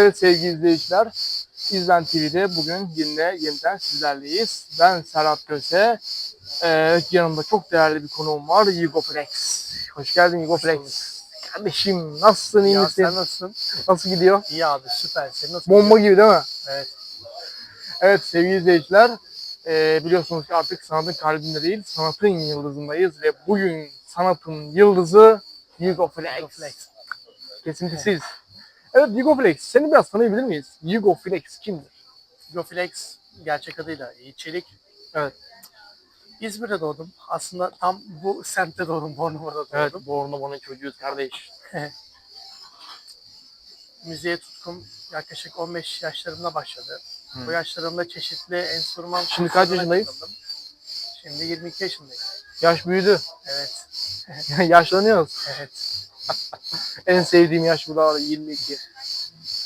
Evet sevgili izleyiciler, İzlen TV'de bugün yine yeniden sizlerleyiz. Ben Serhat Köse. Ee, yanımda çok değerli bir konuğum var, Yigo Flex. Hoş geldin Yigo Flex. Kardeşim nasılsın, iyi Ya misin? sen nasılsın? Nasıl gidiyor? İyi abi süper. Senin nasıl Bomba gibi değil mi? Evet. Evet sevgili izleyiciler, e, biliyorsunuz ki artık sanatın kalbinde değil, sanatın yıldızındayız ve bugün sanatın yıldızı Yigo Flex. Flex. Kesintisiz. Evet Yigo Flex, seni biraz tanıyabilir miyiz? Yigo Flex kimdir? Goflex gerçek adıyla Yiğit Çelik. Evet. İzmir'de doğdum. Aslında tam bu semtte doğdum. Bornova'da doğdum. Evet, Borno Bono çocuğuyuz kardeş. Müziğe tutkum yaklaşık 15 yaşlarımda başladı. Hı. Bu yaşlarımda çeşitli enstrüman Şimdi kaç yaşındayız? katıldım. Şimdi 22 yaşındayım. Yaş büyüdü. Evet. Yaşlanıyoruz. Evet. En sevdiğim yaş bu da var, 22.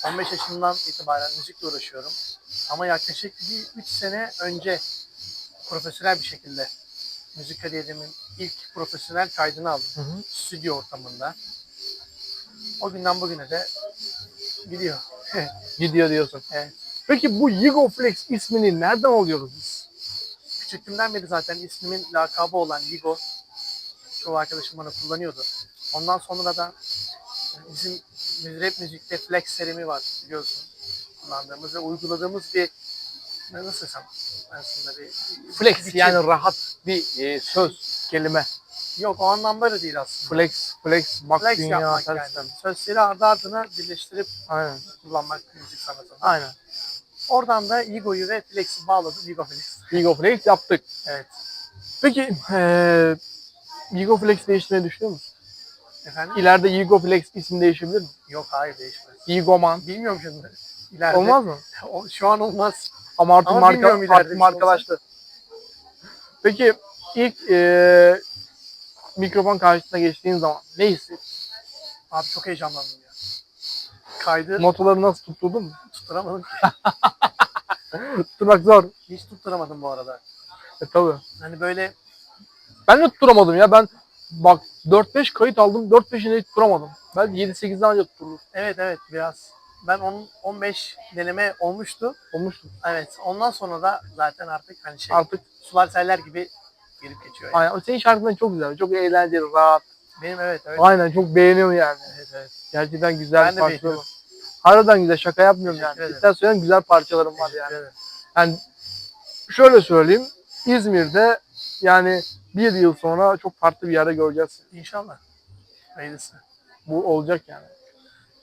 15 yaşından itibaren müzikle uğraşıyorum. Ama yaklaşık bir 3 sene önce profesyonel bir şekilde müzik kariyerimin ilk profesyonel kaydını aldım. Hı hı. Stüdyo ortamında. O günden bugüne de gidiyor. Gidiyor diyorsun. Evet. Peki bu Yigo Flex ismini nereden alıyoruz biz? Küçüklüğümden beri zaten ismimin lakabı olan Yigo çoğu arkadaşım bana kullanıyordu. Ondan sonra da bizim rap müzikte flex terimi var biliyorsun. Kullandığımız ve uyguladığımız bir ne nasıl desem aslında bir Flex biçim. yani rahat bir e, söz, kelime. Yok o anlamda da değil aslında. Flex, flex, bak Flex dünya yapmak yani. Sözleri ardı ardına birleştirip Aynen. kullanmak müzik sanatında. Aynen. Oradan da Yigo'yu ve Flex'i bağladım. Yigo Flex. Yigo Flex yaptık. Evet. Peki e, Yigo Flex değiştirmeyi düşünüyor musun? Efendim? İleride Yigo Flex ismi değişebilir mi? Yok hayır değişmez. Yigoman. Bilmiyorum şimdi. İleride. Olmaz mı? O- Şu an olmaz. Ama artık Ama marka, bilmiyorum ileride artık bir şey markalaştı. Peki ilk e, mikrofon karşısına geçtiğin zaman ne hissettin? Abi çok heyecanlandım ya. Kaydı Notaları nasıl tutturdun mu? tutturamadım ki. Tutturmak zor. Hiç tutturamadım bu arada. E tabi. Hani böyle Ben de tutturamadım ya. Ben bak 4-5 kayıt aldım. 4-5'ini hiç tutturamadım. Ben 7-8'den önce tutturur. evet evet biraz. Ben 10 15 deneme olmuştu. Olmuştu. Evet. Ondan sonra da zaten artık hani şey Artık sular seller gibi gelip geçiyor. Yani. aynen. Senin şarkıların çok güzel. Çok eğlenceli, rahat. Benim evet evet. Aynen çok beğeniyorum yani. Evet evet. Gerçekten güzel Ben de parçalar. beğeniyorum. Harbiden güzel. Şaka yapmıyorum Teşekkür yani. ederim. İster söyleyeyim güzel parçalarım var yani. ederim. Yani şöyle söyleyeyim. İzmir'de yani bir yıl sonra çok farklı bir yerde göreceğiz. İnşallah. Hayırlısı. Bu olacak yani.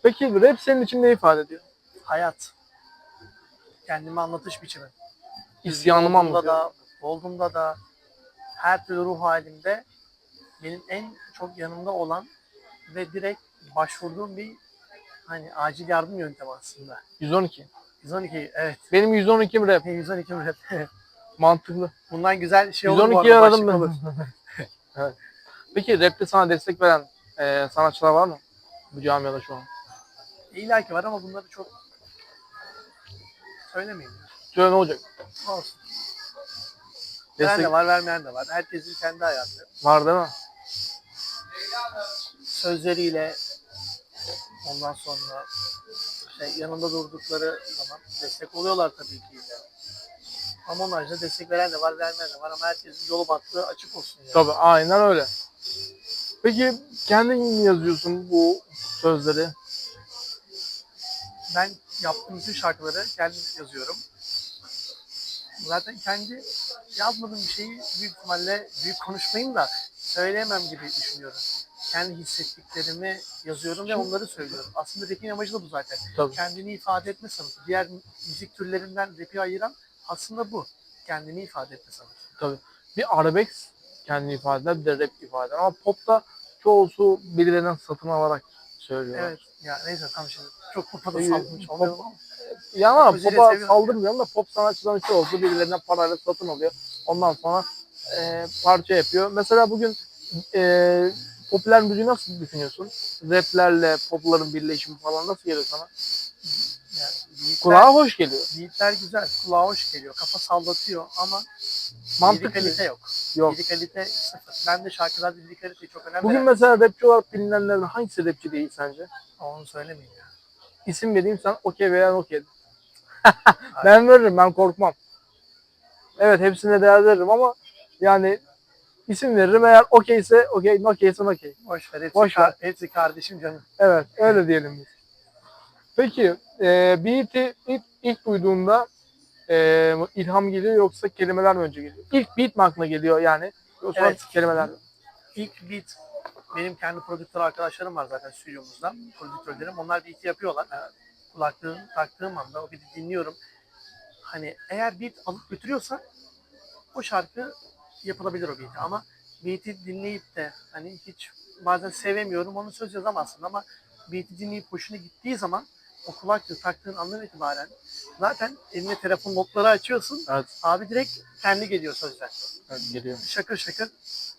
Peki rap senin için ne ifade ediyor? Hayat. Kendimi anlatış biçimi. İsyanımı anlatıyor. da, olduğumda da her türlü ruh halimde benim en çok yanımda olan ve direkt başvurduğum bir hani acil yardım yöntemi aslında. 112. 112 evet. Benim 112'm rap. 112 rap. Mantıklı. Bundan güzel şey olur mu? 112'yi arada, aradım ben. evet. Peki rapte sana destek veren e, sanatçılar var mı? Bu camiada şu an. İlla ki var ama bunları çok söylemeyeyim. Söyle ne olacak? Olsun. Veren Destek de var, vermeyen de var. Herkesin kendi hayatı. var değil mi? Sözleriyle ondan sonra şey, yanında durdukları zaman destek oluyorlar tabii ki. yine. Ama onun haricinde destek veren de var, vermeyen de var ama herkesin yolu baktığı açık olsun. Yani. Tabii aynen öyle. Peki kendin mi yazıyorsun bu sözleri? Ben yaptığım bütün şarkıları kendim yazıyorum. Zaten kendi yazmadığım bir şeyi büyük ihtimalle büyük konuşmayayım da söyleyemem gibi düşünüyorum. Kendi hissettiklerimi yazıyorum ve onları söylüyorum. Aslında rap'in amacı da bu zaten. Tabii. Kendini ifade etme sanatı. Diğer müzik türlerinden rap'i ayıran aslında bu. Kendini ifade etme sanatı. Tabii. Bir arabesk kendini ifade eder, bir de rap ifade eder. Ama popta çoğusu birilerinden satın alarak söylüyorlar. Evet. Ya neyse tam şimdi çok popada Ee, salmış pop- olmayalım ama. Yani ama popa saldırmıyorum da pop sanatçıların çoğusu birilerinden parayla satın alıyor. Ondan sonra e, parça yapıyor. Mesela bugün e, popüler müziği nasıl düşünüyorsun? Raplerle popların birleşimi falan nasıl geliyor sana? Yani beatler, Kulağa hoş geliyor. beatler güzel, kulağa hoş geliyor, kafa sallatıyor ama Mantıklı. lirikalite yok. Yok. Lirikalite sıfır. Ben de şarkılarda lirikaliteyi çok önemli Bugün mesela rapçi olarak bilinenlerden hangisi rapçi değil sence? Onu söylemeyeyim ya. isim vereyim sen okey veya okey. ben veririm ben korkmam. Evet hepsine değer veririm ama yani isim veririm eğer okeyse okey, okeyse okey. Boş ver. Hepsi, Boş ver. ka- hepsi kardeşim canım. Evet öyle diyelim biz. Peki e, beat'i ilk, ilk duyduğunda e, ilham geliyor yoksa kelimeler mi önce geliyor? İlk beat mi aklına geliyor yani? Yoksa Evet. kelimeler mi? İlk beat benim kendi prodüktör arkadaşlarım var zaten stüdyomuzda. Prodüktörlerim. Onlar beat yapıyorlar. Kulaklığım taktığım anda o beat'i dinliyorum. Hani eğer beat alıp götürüyorsa o şarkı yapılabilir o beat'i ama beat'i dinleyip de hani hiç bazen sevemiyorum onu söz yazamazsın ama beat'i dinleyip hoşuna gittiği zaman o kulaklığı taktığın andan itibaren zaten eline telefon notları açıyorsun. Evet, Abi direkt kendi geliyor sözler. evet geliyor. Şakır şakır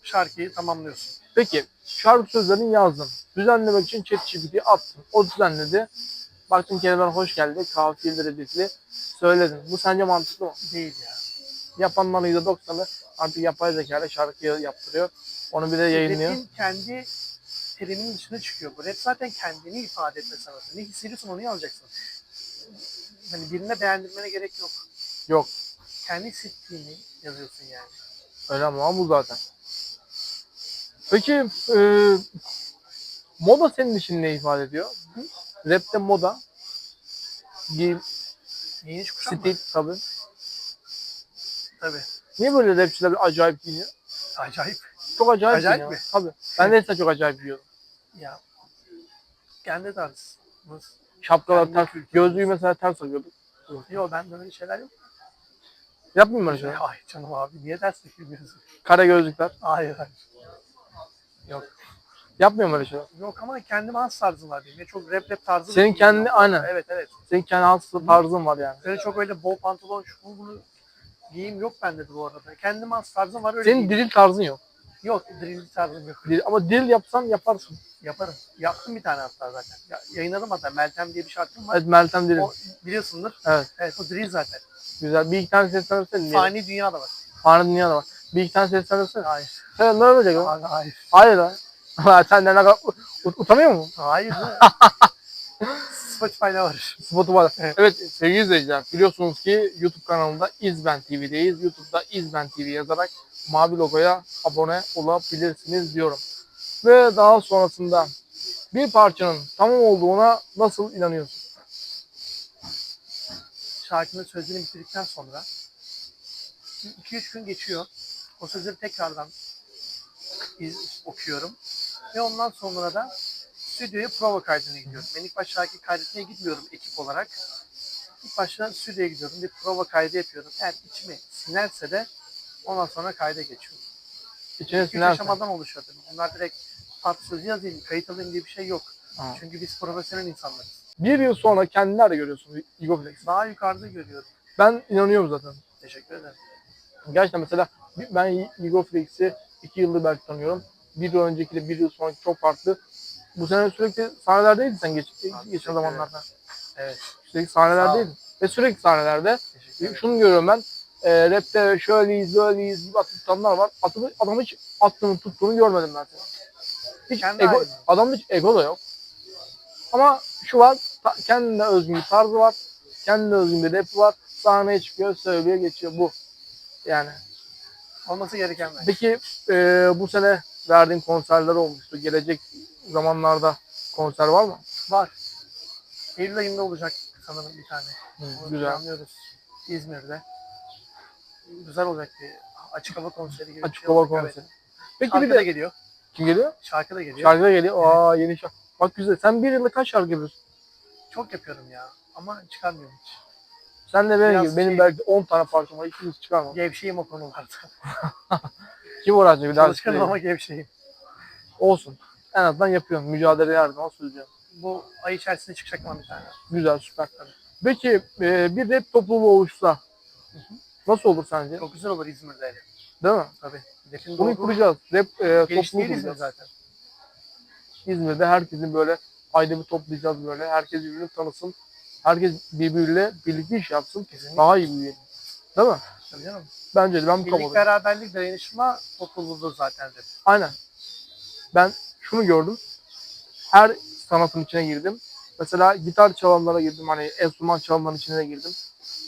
şarkıyı tamamlıyorsun. Peki şarkı sözlerini yazdın. Düzenlemek için ChatGPT'ye attın. O düzenledi. Baktın kelimeler hoş geldi. Kafiyeleri redifli. Söyledin. Bu sence mantıklı mı? Değil ya. Yapanların %90'ı artık yapay zeka ile şarkıyı yaptırıyor. Onu bir de yayınlıyor. Rap'in kendi teriminin dışına çıkıyor bu. Rap zaten kendini ifade etme sanatı. Ne hissediyorsan onu yazacaksın. Hani birine beğendirmene gerek yok. Yok. Kendi hissettiğini yazıyorsun yani. Öyle ama bu zaten. Peki e, moda senin için ne ifade ediyor? Rap'te moda, giyim, Giyiniş kuşam mı? stil tabii. Tabii. Niye böyle rapçiler acayip giyiniyor? Acayip. Çok acayip, Acayip giyiniyor. mi? Tabii. Ben de çok acayip giyiyordum. Ya. Kendi tarzımız. Şapkalar Kendi ters, gözlüğü mesela ters takıyorduk. Yok ben de öyle şeyler yok. Yapmayayım öyle şeyler. Ay canım abi niye ders takıyorsun? Kare gözlükler. Hayır hayır. Yok. Yapmıyorum öyle şeyler. Yok ama kendime has tarzım var benim. Ya Çok rap rap tarzı. Senin kendi aynen. Evet evet. Senin kendi has tarzın var yani. Öyle çok öyle bol pantolon şu bu, bunu giyim yok bende de bu arada. Kendime has tarzım var öyle Senin giyim. drill tarzın yok. Yok drill tarzım yok. Drill- Ama drill yapsan yaparsın. Yaparım. Yaptım bir tane hatta zaten. Ya, yayınladım hatta. Meltem diye bir şarkım var. Evet Meltem drill. O biliyorsundur. Evet. Evet o drill zaten. Güzel. Bir iki tane seslendirsene. Fani. Fani dünya da var. Fani dünya da var. Bir iki tane seslendirsene. Hayır. Sen ne olacak o? Abi, hayır. Hayır lan. Sen ne kadar ut- utanıyor musun? Hayır. Spotify'da var. Spotu var. Evet. Evet. sevgili izleyiciler biliyorsunuz ki YouTube kanalında İzben TV'deyiz. YouTube'da İzben TV yazarak mavi logoya abone olabilirsiniz diyorum. Ve daha sonrasında bir parçanın tamam olduğuna nasıl inanıyorsun? Şarkının sözlerini bitirdikten sonra 2-3 gün geçiyor. O sözleri tekrardan iz, okuyorum. Ve ondan sonra da stüdyoya prova kaydına gidiyorum. Ben ilk başta şarkı kaydetmeye gitmiyorum ekip olarak. İlk başta stüdyoya gidiyorum. Bir prova kaydı yapıyorum. Eğer içime sinerse de ondan sonra kayda geçiyorum. İçine Üç aşamadan oluşuyor tabii. Bunlar direkt part sözü yazayım, kayıt alayım diye bir şey yok. Ha. Çünkü biz profesyonel insanlarız. Bir yıl sonra kendini nerede görüyorsun Ego Flex? Daha yukarıda görüyorum. Ben inanıyorum zaten. Teşekkür ederim. Gerçekten mesela ben Ego Flex'i iki yıldır belki tanıyorum. Bir yıl öncekiyle bir yıl sonraki çok farklı. Bu sene sürekli sahnelerdeydin sen geç, geçen zamanlarda. Evet. Sürekli sahnelerdeydin. Ve sürekli sahnelerde. Şunu görüyorum ben. E, rapte şöyleyiz, böyleyiz gibi atıp tutanlar var. Atıp, adam hiç attığını tuttuğunu görmedim ben. seni. Hiç Kendi ego, adamda hiç ego da yok. Ama şu var, ta- kendine özgün bir tarzı var. Kendine özgün bir rap var. Sahneye çıkıyor, söylüyor, geçiyor. Bu. Yani. Olması gereken bence. Peki e, bu sene verdiğin konserler olmuştu. Gelecek zamanlarda konser var mı? Var. Eylül ayında olacak sanırım bir tane. Onu güzel. İzmir'de. Güzel olacak bir açık hava konseri gibi. bir Açık şey hava olacak, evet. konseri. Peki Şarkı bir da de geliyor. kim geliyor? Şarkı da geliyor. Şarkı da geliyor. Aa yeni şarkı. Bak güzel. Sen bir yılda kaç şarkı yapıyorsun? Çok yapıyorum ya. Ama çıkarmıyorum hiç. Sen de benim Biraz gibi. Benim şey- belki 10 tane parçam var. İkimiz çıkarmam. Gevşeyim o konularda. Kim uğraşacak bir daha? Çalışkanım ama gevşeyim. Olsun. En azından yapıyorum. Mücadeleyi her zaman sürdürüyorum. Bu ay içerisinde çıkacak ama bir tane. Güzel, süper. Peki e, bir rap topluluğu oluşsa nasıl olur sence? Çok güzel olur İzmir'de. Değil mi? Tabii. Bunu kuracağız. Rap e, topluluğu kuracağız. zaten. İzmir'de herkesin böyle ayda bir toplayacağız böyle. Herkes birbirini tanısın. Herkes birbiriyle birlikte iş yapsın. Kesinlikle. Daha iyi büyüyelim. Değil mi? Tabii canım. Bence de ben bu Birlik kafadayım. beraberlik dayanışma topluluğu zaten rap. Aynen. Ben şunu gördüm. Her sanatın içine girdim. Mesela gitar çalanlara girdim. Hani enstrüman çalanların içine de girdim.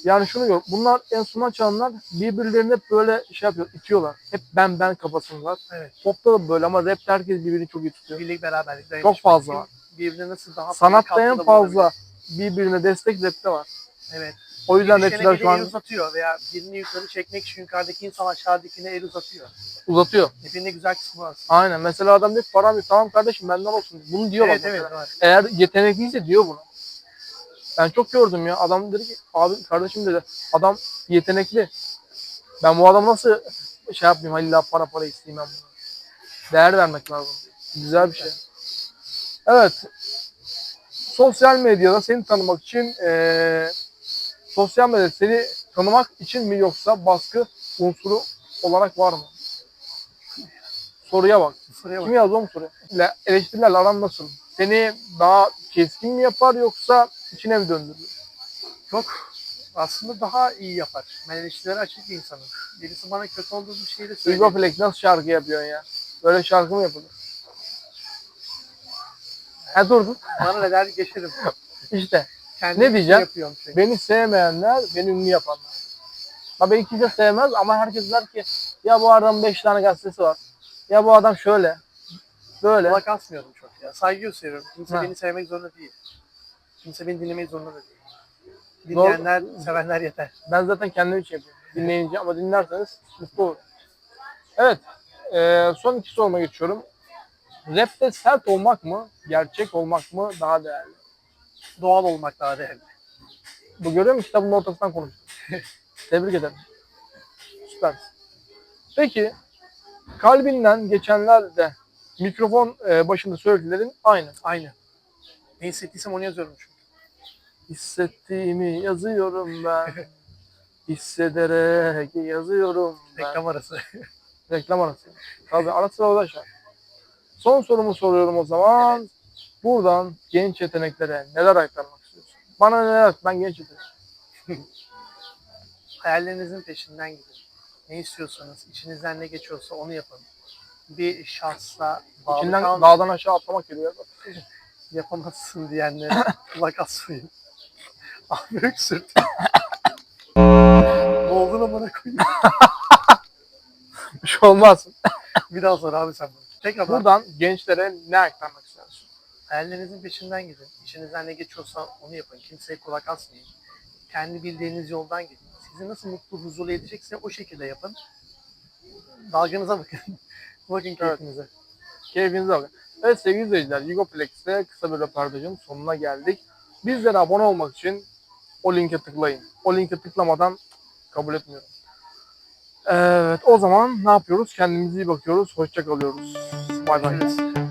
Yani şunu gör. Bunlar enstrüman çalanlar birbirlerini hep böyle şey yapıyor, itiyorlar. Hep ben ben kafasındalar. Evet. Popta da böyle ama rapte herkes birbirini çok iyi tutuyor. Birlik beraberlik. Çok fazla var. Birbirine nasıl daha Sanatta en fazla birbirine destek rapte var. Evet. O yüzden Düşene rapçiler şu el an uzatıyor veya birini yukarı çekmek için yukarıdaki insan aşağıdakine el uzatıyor. uzatıyor. Hepinin de güzel kısmı var. Aynen. Mesela adam diyor ki param yok. Tamam kardeşim benden olsun. Bunu diyor Evet bak evet mesela. var. Eğer yetenekliyse diyor bunu. Ben çok gördüm ya. Adam dedi ki abi kardeşim dedi adam yetenekli. Ben bu adamı nasıl şey yapmayayım illa para para isteyeyim ben bunu. Değer vermek lazım. Güzel bir şey. Evet. Sosyal medyada seni tanımak için eee sosyal medyada seni tanımak için mi yoksa baskı unsuru olarak var mı? Soruya bak. Sıraya bak. Kim yazdı oğlum soruyu? Le- Eleştirilerle aran nasıl? Seni daha keskin mi yapar yoksa içine mi döndürür? Yok. Aslında daha iyi yapar. Ben eleştirilere açık bir insanım. Birisi bana kötü olduğu bir şeyi de söylüyor. Hugo Flex nasıl şarkı yapıyorsun ya? Böyle şarkı mı yapılır? Ha durdun. Bana ne der geçerim. İşte Ne diyeceğim? Çünkü. beni sevmeyenler beni ünlü yapanlar. Ha beni kimse sevmez ama herkes der ki ya bu adamın 5 tane gazetesi var. Ya bu adam şöyle. Böyle. Kulak asmıyorum çok ya. Saygı gösteriyorum. Kimse Ha. beni sevmek zorunda değil. Kimse beni dinlemek zorunda da değil. Dinleyenler, sevenler yeter. Ben zaten kendim için yapıyorum. Dinleyince ama dinlerseniz mutlu olur. Evet. eee, son iki soruma geçiyorum. Rap'te sert olmak mı, gerçek olmak mı daha değerli? Doğal olmak daha değerli. Bu görüyor musun? Kitabın ortasından konuştum. Tebrik ederim. Süper. Peki, kalbinden geçenler de mikrofon e, başında söylediklerin aynı. Aynı. Ne hissettiysem onu yazıyorum çünkü. Hissettiğimi yazıyorum ben. Hissederek yazıyorum ben. Reklam arası. Reklam arası. Tabii ara sıra şey. Son sorumu soruyorum o zaman. Buradan genç yeteneklere neler aktarmak istiyorsun? Bana neler? Ben genç yetenek. Hayallerinizin peşinden gidin. Ne istiyorsanız, içinizden ne geçiyorsa onu yapın. Bir şahsla bağlı İçinden kalmayın. dağdan aşağı atlamak geliyor. yapamazsın diyenlere kulak asmayın. Abi öksürt. Boğuldun amına koyayım. Bir şey olmaz. Bir daha sor abi sen bunu. Tekrar bak. Buradan gençlere ne aktarmak istersin? Hayallerinizin peşinden gidin. İçinizden ne geçiyorsa onu yapın. Kimseye kulak asmayın. Kendi bildiğiniz yoldan gidin. Sizi nasıl mutlu, huzurlu edecekse o şekilde yapın. Dalganıza bakın. bakın keyfinize. Keyfinize bakın. Evet sevgili izleyiciler, Yugoplex kısa bir röportajın sonuna geldik. Bizlere abone olmak için o linke tıklayın. O linke tıklamadan kabul etmiyorum. Evet o zaman ne yapıyoruz? Kendimize iyi bakıyoruz. Hoşça kalıyoruz. Bay bay.